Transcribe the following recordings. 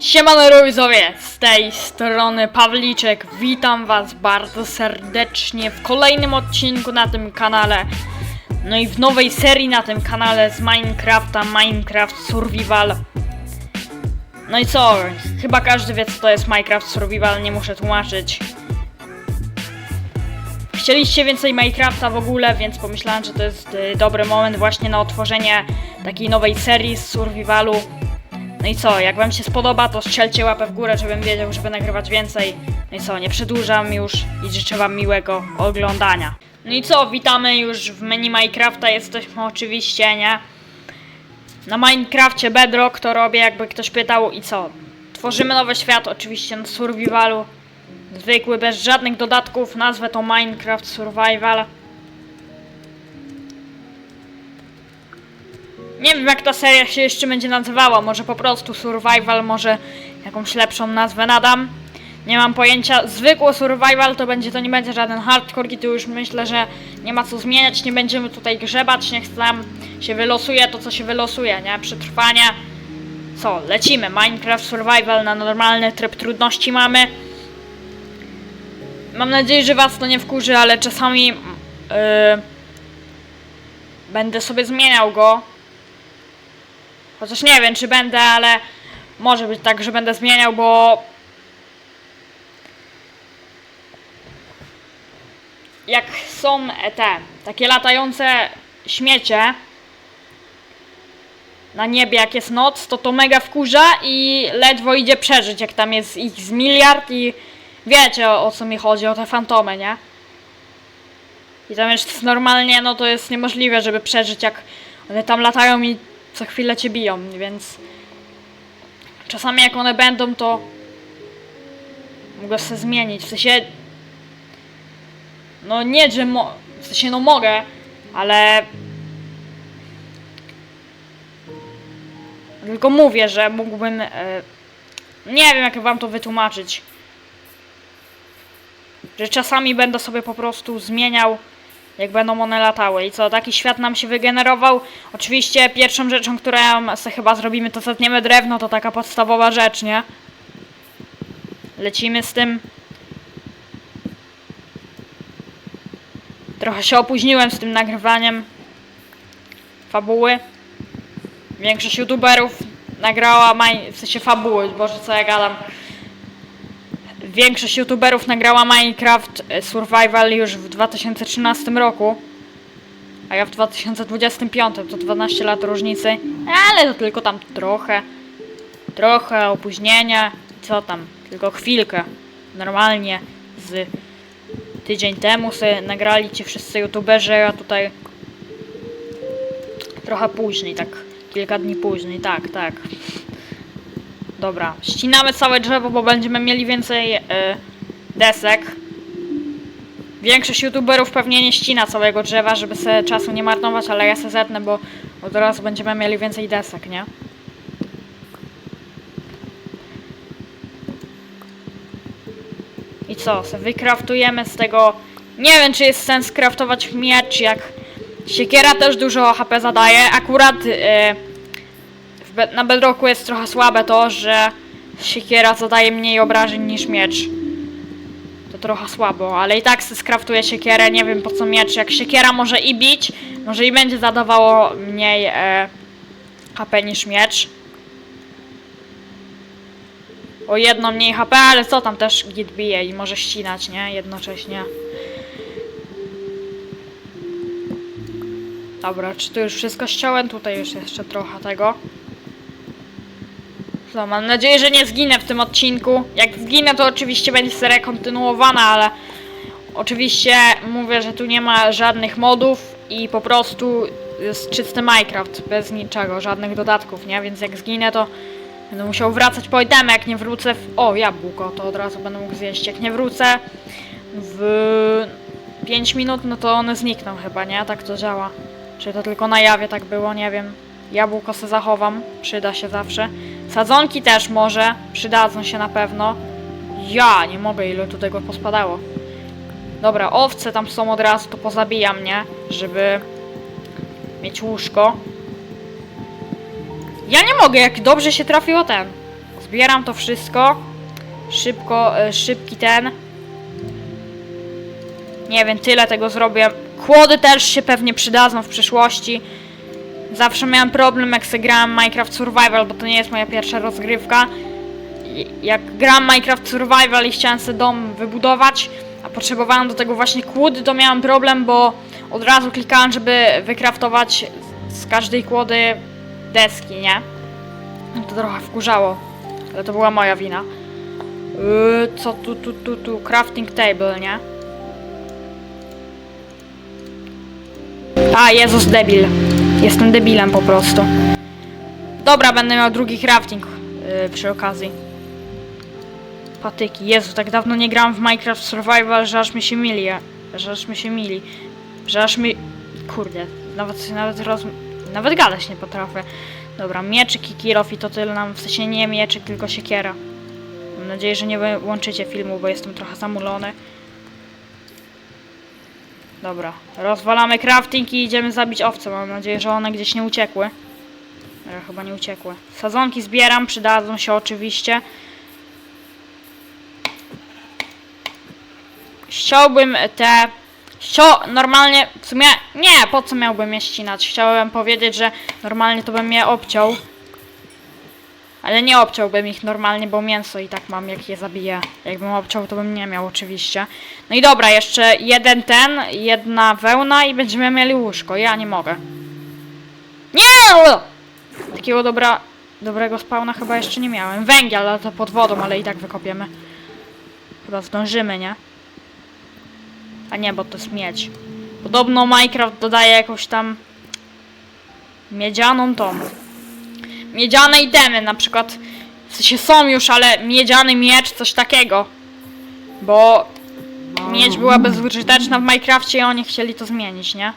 Siemano widzowie, z tej strony Pawliczek, witam was bardzo serdecznie w kolejnym odcinku na tym kanale. No i w nowej serii na tym kanale z Minecrafta, Minecraft Survival. No i co, chyba każdy wie co to jest Minecraft Survival, nie muszę tłumaczyć. Chcieliście więcej Minecrafta w ogóle, więc pomyślałem, że to jest y, dobry moment właśnie na otworzenie takiej nowej serii z Survivalu no i co, jak wam się spodoba, to strzelcie łapę w górę, żebym wiedział, żeby nagrywać więcej. No i co, nie przedłużam już i życzę wam miłego oglądania. No i co, witamy już w menu Minecrafta, jesteśmy oczywiście, nie? Na Minecrafcie Bedrock to robię, jakby ktoś pytał i co? Tworzymy nowy świat, oczywiście na survivalu. Zwykły, bez żadnych dodatków, nazwę to Minecraft Survival. Nie wiem jak ta seria się jeszcze będzie nazywała, może po prostu Survival, może jakąś lepszą nazwę nadam. Nie mam pojęcia. Zwykły Survival to będzie, to nie będzie żaden hardcore i tu już myślę, że nie ma co zmieniać, nie będziemy tutaj grzebać, niech tam się wylosuje to co się wylosuje, nie? Przetrwanie. Co, lecimy. Minecraft Survival na normalny tryb trudności mamy. Mam nadzieję, że was to nie wkurzy, ale czasami yy, będę sobie zmieniał go. Chociaż nie wiem, czy będę, ale może być tak, że będę zmieniał, bo jak są te takie latające śmiecie na niebie, jak jest noc, to to mega wkurza i ledwo idzie przeżyć, jak tam jest ich z miliard i wiecie o, o co mi chodzi, o te fantomy, nie? I tam normalnie, no to jest niemożliwe, żeby przeżyć, jak one tam latają i co chwilę cię biją, więc czasami jak one będą, to mogę sobie zmienić, w sensie no nie, że mo... w sensie no mogę, ale tylko mówię, że mógłbym e... nie wiem jak wam to wytłumaczyć że czasami będę sobie po prostu zmieniał jak będą one latały. I co, taki świat nam się wygenerował. Oczywiście pierwszą rzeczą, którą sobie chyba zrobimy, to zetniemy drewno, to taka podstawowa rzecz, nie? Lecimy z tym. Trochę się opóźniłem z tym nagrywaniem fabuły. Większość youtuberów nagrała maj... w sensie fabuły, boże co ja gadam. Większość youtuberów nagrała Minecraft e, Survival już w 2013 roku, a ja w 2025, to 12 lat różnicy, ale to tylko tam trochę, trochę opóźnienia, co tam, tylko chwilkę. Normalnie z tydzień temu sobie nagrali ci wszyscy youtuberzy, a tutaj trochę później, tak kilka dni później, tak, tak. Dobra, ścinamy całe drzewo, bo będziemy mieli więcej e, desek. Większość youtuberów pewnie nie ścina całego drzewa, żeby sobie czasu nie marnować, ale ja se zetnę, bo od razu będziemy mieli więcej desek, nie? I co, se wykraftujemy z tego... Nie wiem, czy jest sens kraftować miecz, jak siekiera też dużo HP zadaje. Akurat... Be- na bedrocku jest trochę słabe to, że siekiera zadaje mniej obrażeń niż miecz. To trochę słabo, ale i tak se skraftuję siekierę, nie wiem po co miecz. Jak siekiera może i bić, może i będzie zadawało mniej e, HP niż miecz. O jedno mniej HP, ale co tam też git bije i może ścinać, nie? Jednocześnie. Dobra, czy tu już wszystko ściąłem? Tutaj już jeszcze trochę tego. No, mam nadzieję, że nie zginę w tym odcinku. Jak zginę, to oczywiście będzie seria kontynuowana, ale oczywiście mówię, że tu nie ma żadnych modów i po prostu jest czysty Minecraft, bez niczego, żadnych dodatków, nie? Więc jak zginę, to będę musiał wracać po itemy, jak nie wrócę w... O, jabłko, to od razu będę mógł zjeść. Jak nie wrócę w 5 minut, no to one znikną chyba, nie? Tak to działa. Czy to tylko na jawie tak było, nie wiem. Jabłko se zachowam, przyda się zawsze. Sadzonki też może, przydadzą się na pewno. Ja nie mogę, ile tu tego pospadało. Dobra, owce tam są od razu, to pozabijam, nie? Żeby mieć łóżko. Ja nie mogę, jak dobrze się trafiło ten. Zbieram to wszystko. Szybko, e, szybki ten. Nie wiem, tyle tego zrobię. Kłody też się pewnie przydadzą w przyszłości. Zawsze miałem problem jak se grałem Minecraft Survival, bo to nie jest moja pierwsza rozgrywka. Jak gram Minecraft Survival i chciałem sobie dom wybudować, a potrzebowałem do tego właśnie kłód, to miałem problem, bo od razu klikałem, żeby wykraftować z każdej kłody deski, nie? No To trochę wkurzało, ale to była moja wina. Yy, co tu, tu, tu, tu, crafting table, nie? A, Jezus, debil. Jestem debilem po prostu. Dobra, będę miał drugi crafting yy, przy okazji. Patyki. Jezu, tak dawno nie grałem w Minecraft Survival, że aż mi się mili. Że aż mi się mili. Że aż mi... Kurde, nawet, nawet roz... Nawet gadać nie potrafię. Dobra, mieczyk i kilof i to tyle nam, w sensie nie mieczyk, tylko siekiera. Mam nadzieję, że nie wyłączycie filmu, bo jestem trochę zamulony. Dobra, rozwalamy crafting i idziemy zabić owce. Mam nadzieję, że one gdzieś nie uciekły. Ale chyba nie uciekły. Sadzonki zbieram, przydadzą się oczywiście. Chciałbym te... Chcio... Normalnie... W sumie... Nie, po co miałbym je ścinać? Chciałem powiedzieć, że normalnie to bym je obciął. Ale nie obciąłbym ich normalnie, bo mięso i tak mam, jak je zabiję. Jakbym obciął, to bym nie miał oczywiście. No i dobra, jeszcze jeden ten, jedna wełna i będziemy mieli łóżko. Ja nie mogę. Nie! Takiego dobra, dobrego spawna chyba jeszcze nie miałem. Węgiel, ale to pod wodą, ale i tak wykopiemy. Chyba zdążymy, nie? A nie, bo to jest miedź. Podobno Minecraft dodaje jakąś tam miedzianą tą. Miedziane itemy, na przykład w sensie są już, ale miedziany miecz, coś takiego. Bo miedź była bezużyteczna w Minecrafcie i oni chcieli to zmienić, nie?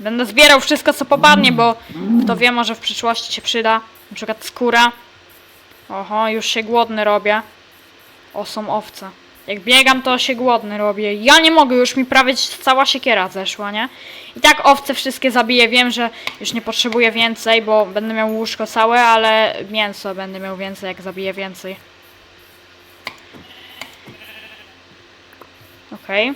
Będę zbierał wszystko co popadnie, bo kto wie, może w przyszłości się przyda. Na przykład skóra. Oho, już się głodny robię. O, są owce. Jak biegam, to się głodny robię. Ja nie mogę, już mi prawie cała siekiera zeszła, nie? I tak owce wszystkie zabiję. Wiem, że już nie potrzebuję więcej, bo będę miał łóżko całe, ale mięso będę miał więcej, jak zabiję więcej. Okej.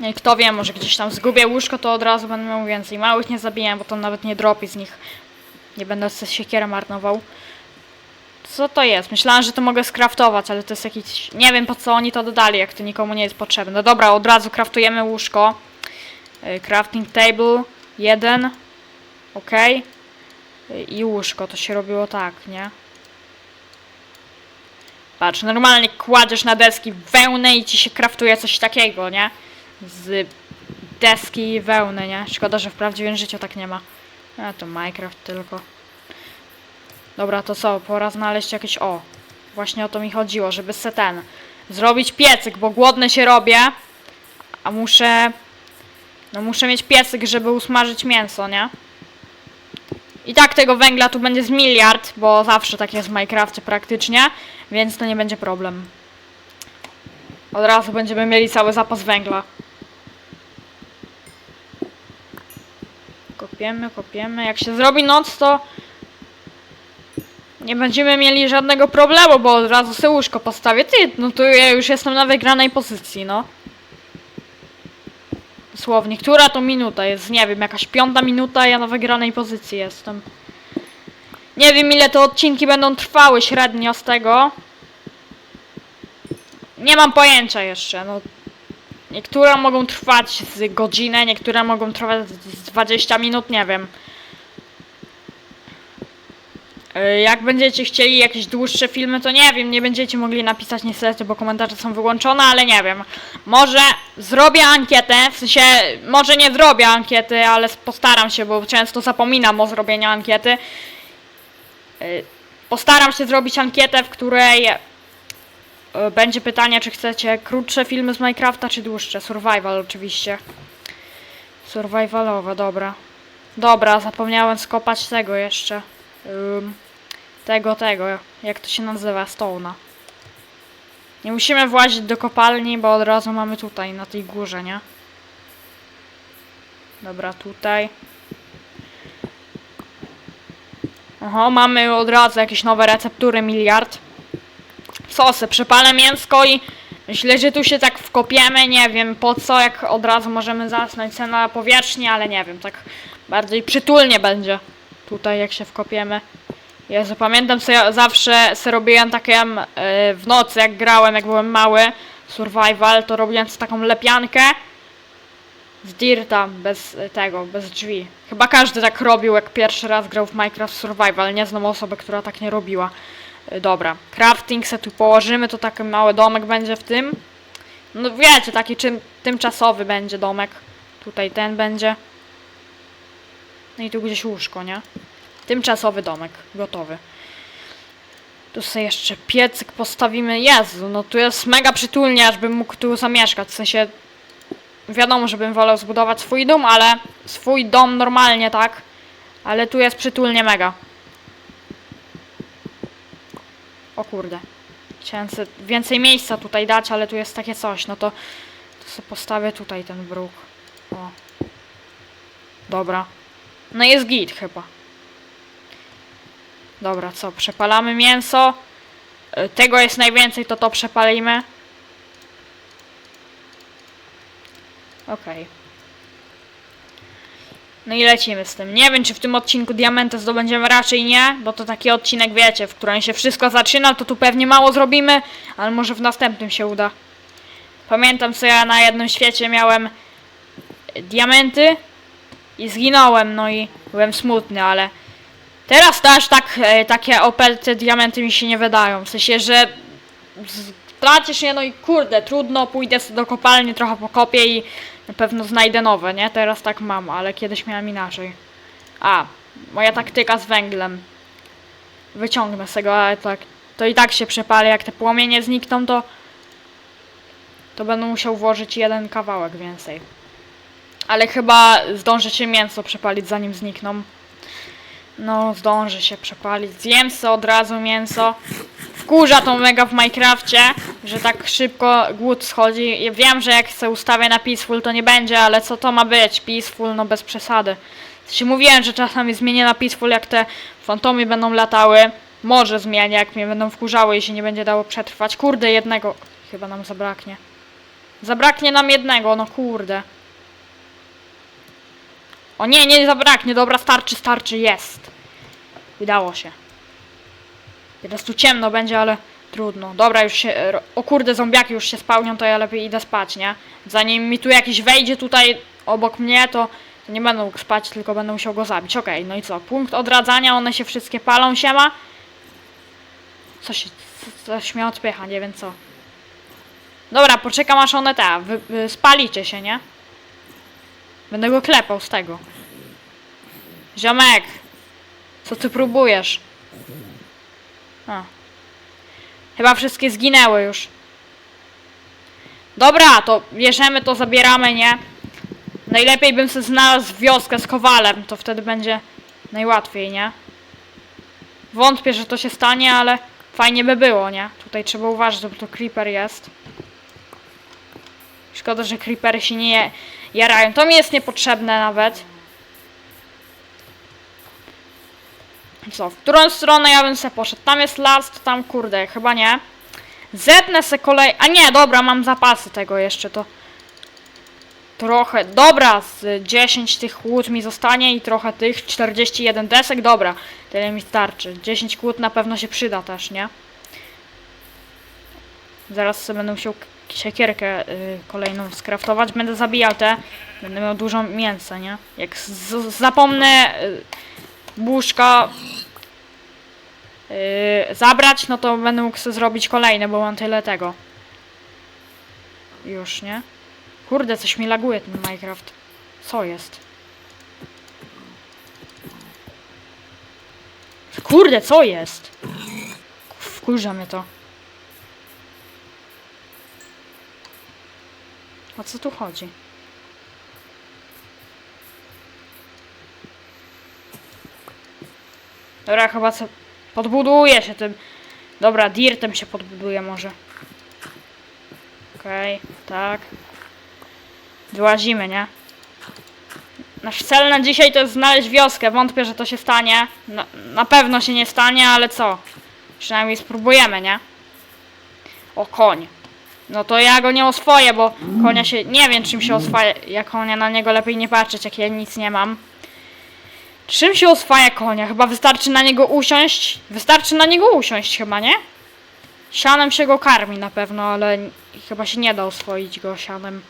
No I kto wie, może gdzieś tam zgubię łóżko, to od razu będę miał więcej. Małych nie zabijam, bo to nawet nie dropi z nich. Nie będę se siekierę marnował. Co to jest? Myślałam, że to mogę skraftować, ale to jest jakiś... Nie wiem po co oni to dodali, jak to nikomu nie jest potrzebne. No dobra, od razu kraftujemy łóżko. Y, Crafting table. Jeden. Ok. I łóżko. To się robiło tak, nie? Patrz, normalnie kładziesz na deski wełnę i ci się kraftuje coś takiego, nie? Z deski i wełny, nie? Szkoda, że w prawdziwym życiu tak nie ma. A to Minecraft tylko. Dobra, to co? Pora znaleźć jakieś... O! Właśnie o to mi chodziło, żeby se ten... Zrobić piecyk, bo głodny się robię. A muszę... No muszę mieć piecyk, żeby usmażyć mięso, nie? I tak tego węgla tu będzie z miliard, bo zawsze tak jest w Minecrafcie praktycznie, więc to nie będzie problem. Od razu będziemy mieli cały zapas węgla. Kopiemy, kopiemy. Jak się zrobi noc, to nie będziemy mieli żadnego problemu, bo od razu sobie łóżko postawię. Ty, no to ja już jestem na wygranej pozycji, no. Dosłownie, która to minuta jest? Nie wiem, jakaś piąta minuta, ja na wygranej pozycji jestem. Nie wiem, ile te odcinki będą trwały średnio z tego. Nie mam pojęcia jeszcze, no. Niektóre mogą trwać z godzinę, niektóre mogą trwać z 20 minut, nie wiem. Y, Jak będziecie chcieli jakieś dłuższe filmy, to nie wiem, nie będziecie mogli napisać niestety, bo komentarze są wyłączone, ale nie wiem. Może zrobię ankietę, w sensie, może nie zrobię ankiety, ale postaram się, bo często zapominam o zrobieniu ankiety. Y, Postaram się zrobić ankietę, w której y, będzie pytanie, czy chcecie krótsze filmy z Minecrafta, czy dłuższe. Survival oczywiście. Survivalowe, dobra. Dobra, zapomniałem skopać tego jeszcze. Ym, tego, tego, jak to się nazywa, Stone'a. Nie musimy włazić do kopalni, bo od razu mamy tutaj, na tej górze, nie? Dobra, tutaj. Oho, mamy od razu jakieś nowe receptury, miliard. Sosy, przypalę mięsko i myślę, że tu się tak wkopiemy, nie wiem po co, jak od razu możemy zasnąć se na powierzchni, ale nie wiem, tak bardziej przytulnie będzie tutaj, jak się wkopiemy. Jezu, pamiętam, co ja zawsze se robiłem takie w nocy, jak grałem, jak byłem mały, survival, to robiłem taką lepiankę z dirta, bez y, tego, bez drzwi. Chyba każdy tak robił, jak pierwszy raz grał w Minecraft Survival. Nie znam osoby, która tak nie robiła. Y, Dobra, crafting se tu położymy, to taki mały domek będzie w tym. No wiecie, taki czym, tymczasowy będzie domek. Tutaj ten będzie. No i tu gdzieś łóżko, nie? Tymczasowy domek, gotowy. Tu sobie jeszcze piecyk postawimy. Jezu, no tu jest mega przytulnie, aż bym mógł tu zamieszkać. W sensie, wiadomo, że bym wolał zbudować swój dom, ale swój dom normalnie, tak? Ale tu jest przytulnie mega. O kurde. Chciałem więcej miejsca tutaj dać, ale tu jest takie coś. No to, to sobie postawię tutaj ten bruk. O. Dobra. No jest git chyba. Dobra, co? Przepalamy mięso. Y, Tego jest najwięcej, to to przepalimy. Okej. No i lecimy z tym. Nie wiem, czy w tym odcinku diamenty zdobędziemy, raczej nie, bo to taki odcinek, wiecie, w którym się wszystko zaczyna, to tu pewnie mało zrobimy, ale może w następnym się uda. Pamiętam, co ja na jednym świecie miałem y, diamenty i zginąłem, no i byłem smutny, ale teraz też tak, e, takie operty diamenty mi się nie wydają. W sensie, że tracisz je, no i kurde, trudno, pójdę sobie do kopalni, trochę pokopię i na pewno znajdę nowe, nie? Teraz tak mam, ale kiedyś miałem inaczej. A, moja taktyka z węglem. Wyciągnę z tego, ale tak, to i tak się przepali, jak te płomienie znikną, to to będę musiał włożyć jeden kawałek więcej. Ale chyba zdąży się mięso przepalić zanim znikną. No, zdąży się przepalić. Zjem se od razu mięso. Wkurza to mega w Minecrafcie, że tak szybko głód schodzi. Ja wiem, że jak se ustawię na peaceful to nie będzie, ale co to ma być? Peaceful, no bez przesady. Się mówiłem, że czasami zmienię na peaceful, jak te fantomy będą latały. Może zmienię, jak mnie będą wkurzały i się nie będzie dało przetrwać. Kurde, jednego chyba nam zabraknie. Zabraknie nam jednego, no kurde. O nie, nie zabraknie, dobra, starczy, starczy, jest. Udało się. Teraz tu ciemno będzie, ale trudno. Dobra, już się... O kurde, zombiaki już się spełnią, to ja lepiej idę spać, nie? Zanim mi tu jakiś wejdzie tutaj obok mnie, to, to nie będę mógł spać, tylko będę musiał go zabić. Okej, no i co? Punkt odradzania, one się wszystkie palą, siema. Co się... co- Coś mnie odpycha, nie wiem co. Dobra, poczekam aż one te, wy, wy spalicie się, nie? Będę go klepał z tego. Ziomek! Co ty próbujesz? A. Chyba wszystkie zginęły już. Dobra, to bierzemy to, zabieramy, nie? Najlepiej bym sobie znalazł wioskę z kowalem, to wtedy będzie najłatwiej, nie? Wątpię, że to się stanie, ale fajnie by było, nie? Tutaj trzeba uważać, bo to creeper jest. Szkoda, że creepery się nie jarają. To mi jest niepotrzebne nawet. Co, w którą stronę ja bym se poszedł? Tam jest las, to tam kurde, chyba nie. Zetnę se kolej... A nie, dobra, mam zapasy tego jeszcze, to... Trochę, dobra, z 10 tych łód mi zostanie i trochę tych, 41 desek, dobra, tyle mi starczy. 10 kłód na pewno się przyda też, nie? Zaraz sobie będę musiał siekierkę y, kolejną skraftować, będę zabijał te, będę miał dużo mięsa, nie? Jak zapomnę y, łóżka y, zabrać, no to będę mógł sobie zrobić kolejne, bo mam tyle tego. Już, nie? Kurde, coś mi laguje ten Minecraft. Co jest? Kurde, co jest? Wkurza mnie to. O co tu chodzi? Dobra, chyba co... Podbuduję się tym... Dobra, dirtem się podbuduję może. Okej, tak. Wyłazimy, nie? nasz cel na dzisiaj to jest znaleźć wioskę. Wątpię, że to się stanie. Na, na pewno się nie stanie, ale co? Przynajmniej spróbujemy, nie? O, koń. No to ja go nie oswoję, bo konia się... Nie wiem, czym się oswaja ja konia, na niego lepiej nie patrzeć, jak ja nic nie mam. Czym się oswaja konia? Chyba wystarczy na niego usiąść. Wystarczy na niego usiąść chyba, nie? Sianem się go karmi na pewno, ale chyba się nie da oswoić go sianem.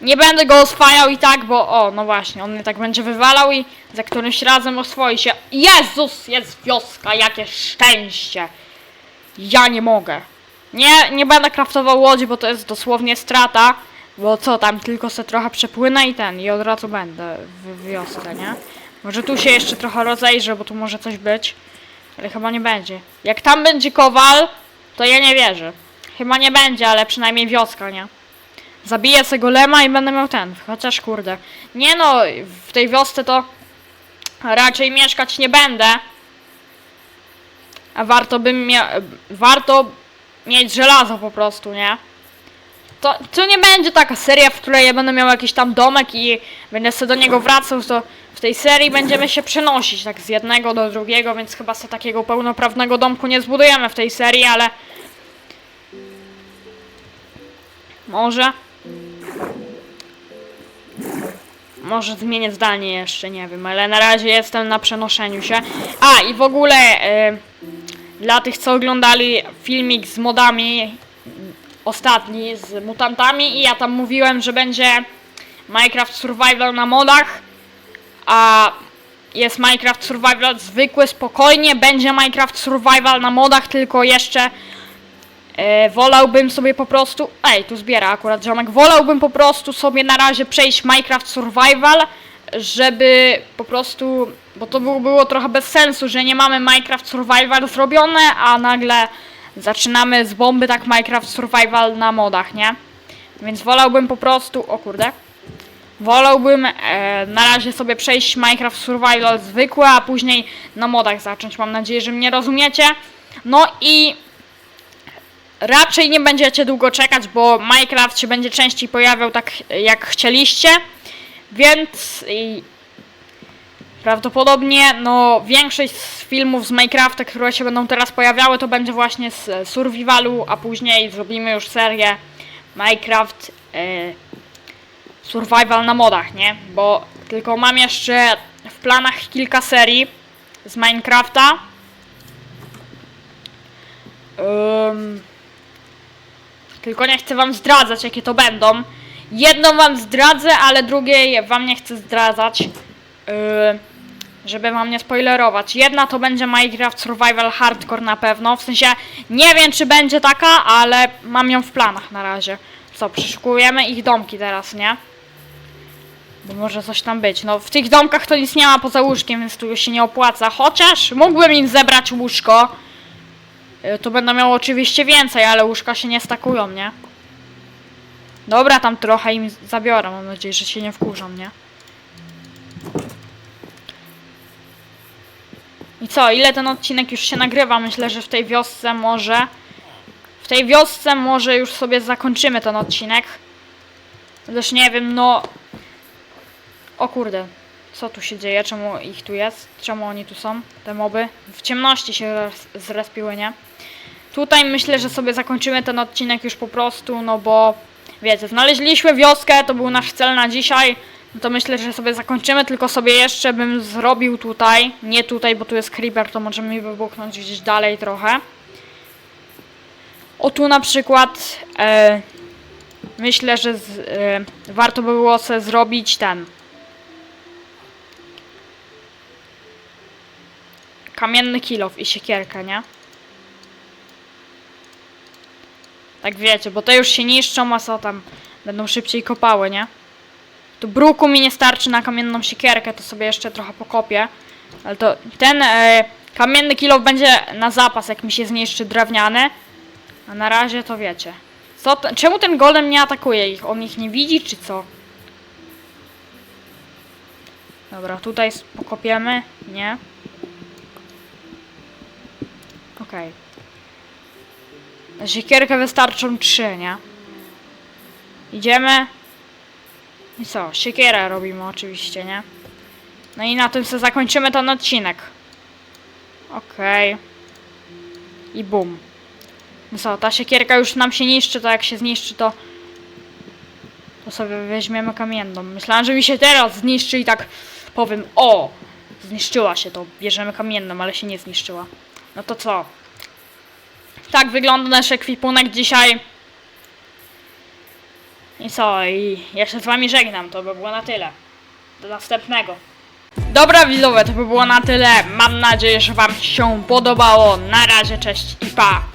Nie będę go oswajał i tak, bo o, no właśnie, on mnie tak będzie wywalał i za którymś razem oswoi się. Jezus, jest wioska, jakie szczęście! Ja nie mogę. Nie, nie będę kraftował łodzi, bo to jest dosłownie strata. Bo co tam, tylko se trochę przepłynę i ten, i od razu będę w wiosce, nie? Może tu się jeszcze trochę rozejrzę, bo tu może coś być. Ale chyba nie będzie. Jak tam będzie kowal, to ja nie wierzę. Chyba nie będzie, ale przynajmniej wioska, nie? Zabiję sobie golema i będę miał ten. Chociaż kurde. Nie no, w tej wiosce to raczej mieszkać nie będę. A warto bym mia- warto mieć żelazo po prostu, nie? To, to nie będzie taka seria, w której ja będę miał jakiś tam domek i będę sobie do niego wracał, to w tej serii będziemy się przenosić tak z jednego do drugiego, więc chyba sobie takiego pełnoprawnego domku nie zbudujemy w tej serii, ale może może zmienię zdanie jeszcze, nie wiem, ale na razie jestem na przenoszeniu się. A i w ogóle e, dla tych, co oglądali filmik z modami ostatni z mutantami i ja tam mówiłem, że będzie Minecraft Survival na modach, a jest Minecraft Survival zwykły, spokojnie, będzie Minecraft Survival na modach, tylko jeszcze e, wolałbym sobie po prostu, ej, tu zbiera akurat ziomek, wolałbym po prostu sobie na razie przejść Minecraft Survival, żeby po prostu, bo to było, trochę bez sensu, że nie mamy Minecraft Survival zrobione, a nagle zaczynamy z bomby tak Minecraft Survival na modach, nie? Więc wolałbym po prostu, o kurde, wolałbym e, na razie sobie przejść Minecraft Survival zwykły, a później na modach zacząć. Mam nadzieję, że mnie rozumiecie. No i raczej nie będziecie długo czekać, bo Minecraft się będzie częściej pojawiał tak jak chcieliście. Więc prawdopodobnie no większość z filmów z Minecrafta, które się będą teraz pojawiały, to będzie właśnie z e, Survivalu, a później zrobimy już serię Minecraft e, Survival na modach, nie? Bo tylko mam jeszcze w planach kilka serii z Minecrafta. Ym, tylko nie chcę wam zdradzać, jakie to będą. Jedną wam zdradzę, ale drugiej wam nie chcę zdradzać. Yy, żeby wam nie spoilerować. Jedna to będzie Minecraft Survival Hardcore na pewno. W sensie nie wiem, czy będzie taka, ale mam ją w planach na razie. Co, przeszukujemy ich domki teraz, nie? Bo może coś tam być. No w tych domkach to nic nie ma poza łóżkiem, więc tu się nie opłaca. Chociaż mógłbym im zebrać łóżko. Y, To będę miał oczywiście więcej, ale łóżka się nie stakują, nie? Dobra, tam trochę im zabiorę. Mam nadzieję, że się nie wkurzą, nie? I co, ile ten odcinek już się nagrywa? Myślę, że w tej wiosce może... W tej wiosce może już sobie zakończymy ten odcinek. Też nie wiem, no... O kurde. Co tu się dzieje? Czemu ich tu jest? Czemu oni tu są? Te moby? W ciemności się zres- zrespiły, nie? Tutaj myślę, że sobie zakończymy ten odcinek już po prostu, no bo... Wiecie, znaleźliśmy wioskę, to był nasz cel na dzisiaj. No to myślę, że sobie zakończymy, tylko sobie jeszcze bym zrobił tutaj, nie tutaj, bo tu jest creeper, to możemy mi wybuchnąć gdzieś dalej trochę. O tu na przykład e, myślę, że z, e, warto by było sobie zrobić ten kamienny kilof i siekierkę, nie? Tak wiecie, bo te już się niszczą, a co tam będą szybciej kopały, nie? Tu bruku mi nie starczy na kamienną siekierkę, to sobie jeszcze trochę pokopię. Ale to ten e, kamienny kilof będzie na zapas, jak mi się zniszczy drewniany. A na razie to wiecie. Co czemu ten golem nie atakuje ich? On ich nie widzi, czy co? Dobra, tutaj pokopiemy. Nie. Okej. Na siekierkę wystarczą trzy, nie? Idziemy. I co? Siekierę robimy oczywiście, nie? No i na tym sobie zakończymy ten odcinek. Okej. I bum. No co, ta siekierka już nam się niszczy, to jak się zniszczy, to... To sobie weźmiemy kamienną. Myślałam, że mi się teraz zniszczy i tak powiem, o! Zniszczyła się, to bierzemy kamienną, ale się nie zniszczyła. No to co? Tak wygląda nasz ekwipunek dzisiaj. I co? I ja z wami żegnam, to by było na tyle. Do następnego. Dobra widzowie, to by było na tyle. Mam nadzieję, że wam się podobało. Na razie, cześć i pa!